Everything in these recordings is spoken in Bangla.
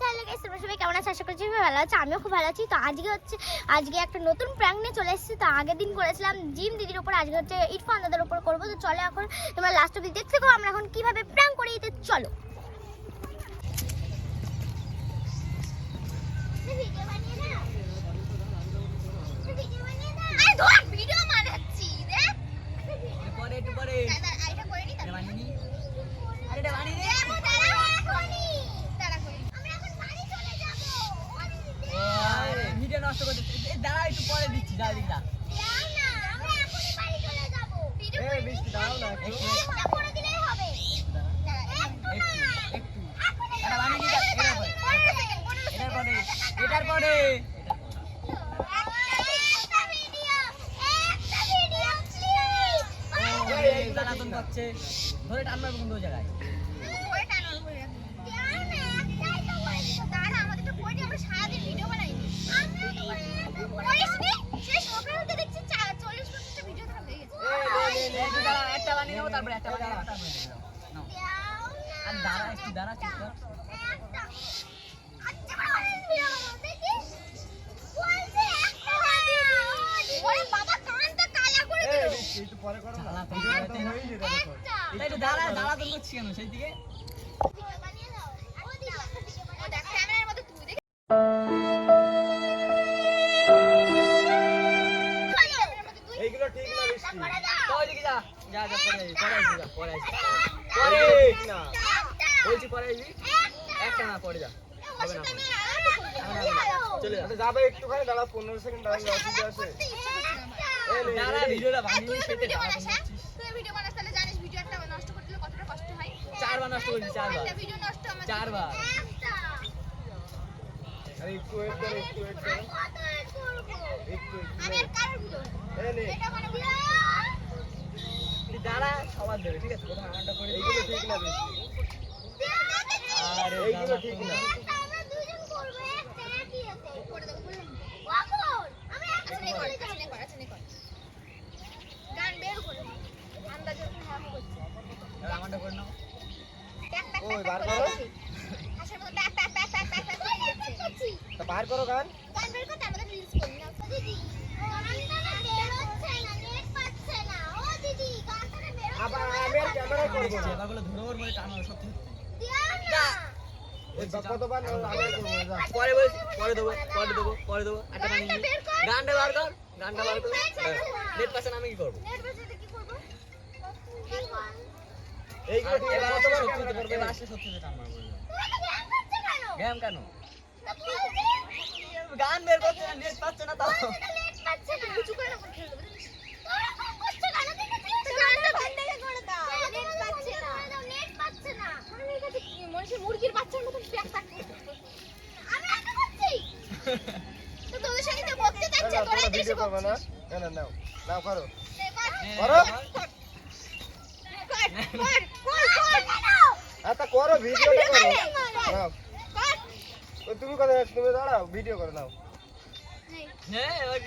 তাহলে guys, তোমরা সবাই কেমন আছো? আশা করছি ভালো আছে আমিও খুব ভালো আছি। তো আজকে হচ্ছে আজকে একটা নতুন প্র্যাঙ্ক নিয়ে চলে এসেছি। তো আগের দিন করেছিলাম জিম দিদির উপর আজকে হচ্ছে ইরফান দাদার উপর করব। তো চলে এখন তোমরা লাস্ট অব্দি দেখতে থাকো আমরা এখন কীভাবে প্র্যাঙ্ক করি তো চলো। আরে ধর ভিডিও বানাচ্ছি দেখ পরে একটু পরে দাদা আইটা করে নি এটা বানিয়ে নি আরে এটা বানিয়ে নি দেবো দাঁড়াও এখনই দাঁড়া করি আমরা এখন বাড়ি চলে যাব আরে, ভিডিও নষ্ট করতে এ, দাঁড়া একটু পরে দিচ্ছি যা দিক যা দাও না আমরা এখনই বাড়ি চলে যাব ভিডিও এই বৃষ্টি দাও না একটু। একটা করে দিলেই হবে একটু একটু না একটু এখনই এটা বানিয়ে নি এটার পরে পনেরো সেকেন্ড পনেরো এটার পরে এটার পরে একটা ভিডিও একটা ভিডিও প্লিজ ও, এই জ্বালাতন করছে ধরে টান মারবো জায়গায় না। হয়েই যেতে দেখো। একটা তাই একটু দাঁড়া জ্বালাতন করছি কেন সেই দিকে একটা এইগুলো ঠিক না তো যা যা যা পরে যা না। বলছি পরে আসবি? একটা না পরে যা। হবে না চলে যা। আচ্ছা, যাবে একটুখানি দাঁড়া পনেরো সেকেন্ড দাঁড়ালে অসুবিধা আছে দাঁড়া ভিডিওটা জ্বালাতন বানাস হ্যাঁ? হয়। চারবার নষ্ট করেছি চারবার। আরে ওয়েট করো ওয়েট করো। একটু একটু দাঁড়া সবার দেবে ঠিক আছে? প্রথমে আমারটা করে এইগুলো ঠিক না আরে এইগুলো ঠিক না আমরা দুজন করব একটা একই আছে করে দেবো বললাম কখন আমি একটা নেই করে যাচ্ছি নেই করা নেই করা গান বের করে আন্দাজে হাম করছি এবার আমারটা করে নাও ট্যাক ট্যাক ওই, বার ট্যাক করো। করে হাসের মতো ট্যাক ট্যাক ট্যাক ট্যাক ট্যাক ট্যাক করে যাচ্ছে তা বার করো গান গান বের করতে আমাদের রিলস করি না ও দিদি গানটা না বের হচ্ছে না নেট পাচ্ছে না ও দিদি গানটা না বের হচ্ছে আবার আমি আর ক্যামেরা করব না চেপাগুলো ধরে ওর মধ্যে টানো সত্যি দিও যা। না ওই বা- কতবার না আমি আর করব না যা। বানিয়ে গানটা। বের কর। গানটা বার কর নেট। পাশে আমি কি করব এইগুলো গান গান বের করতে না নেট পাচ্ছে না তাও নেট পাচ্ছে না খেলে দেবো তোরা কম করছ কেন দেখে দেখছ গানটা বন্ধ করে দাও নেট পাচ্ছে না নেট পাচ্ছে না আমি মানুষের মুরগির বাচ্চার মতন প্যাক প্যাক আমি একা করছি তো তোদের সঙ্গে তো বলতে যাচ্ছে তোরাই তোমরা ভিডিও বকছিস। না না নাও নাও করো। করো। কর। কর। কর কর কর আর তা করো। ভিডিওটা করো নাও তুমি কোথায় আছো? তুমি দাঁড়াও ভিডিও করে নাও। মনে হয়?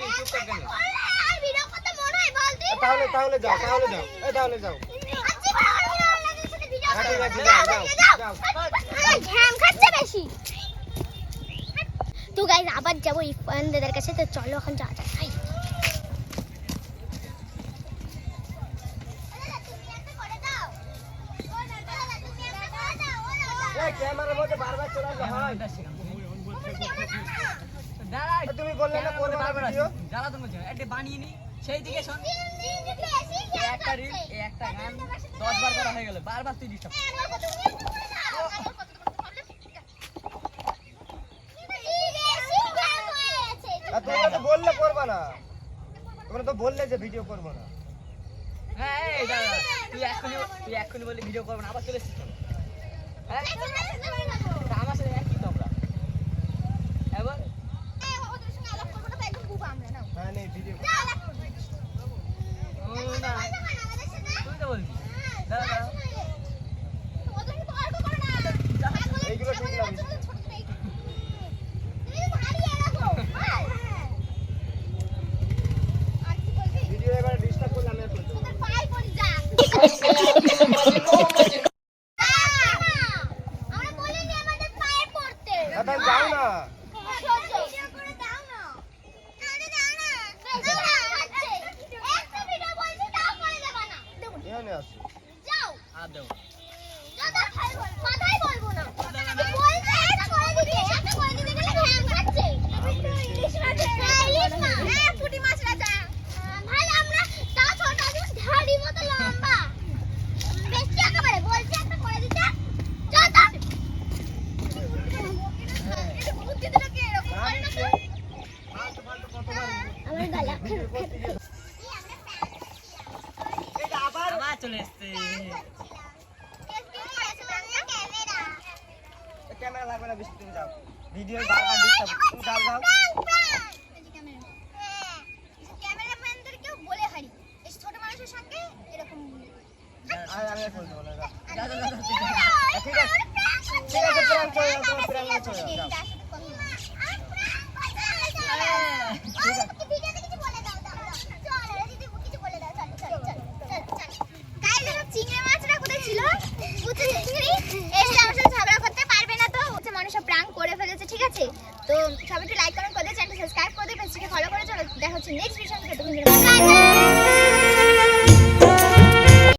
তাহলে তাহলে যাও তাহলে যাও তাহলে যাও। তো গাইজ আবার যাব ইরফান দাদার কাছে তো চলো এখন যাওয়া যাক। আই। ক্যামেরার মধ্যে বারবার চলে আসলে হয়। দাঁড়া, তুমি বললে না করবে না বারবার করছে না। একটা বানিয়ে নি। সেই দিকে শোন। একটা রিল একটা গান দশ বার করা হয়ে গেল বারবার তুই ডিস্টার্ব তোমরা তো বললে করবে না। তোমরা তো বললে যে ভিডিও করব না। হ্যাঁ তুই এখনই তুই এখনই বললি ভিডিও করব না আবার চলে এসেছিস হ্যাঁ? আমার সাথে একই তো আমরা এবার হ্যাঁ নেই ভিডিও যাও না Yeah, yeah. Joe. I do. চলে এসছে। ক্যামেরা লাগবে না বেশি তুমি যাও। ভিডিও বারবার ডিস্টার্ব তুমি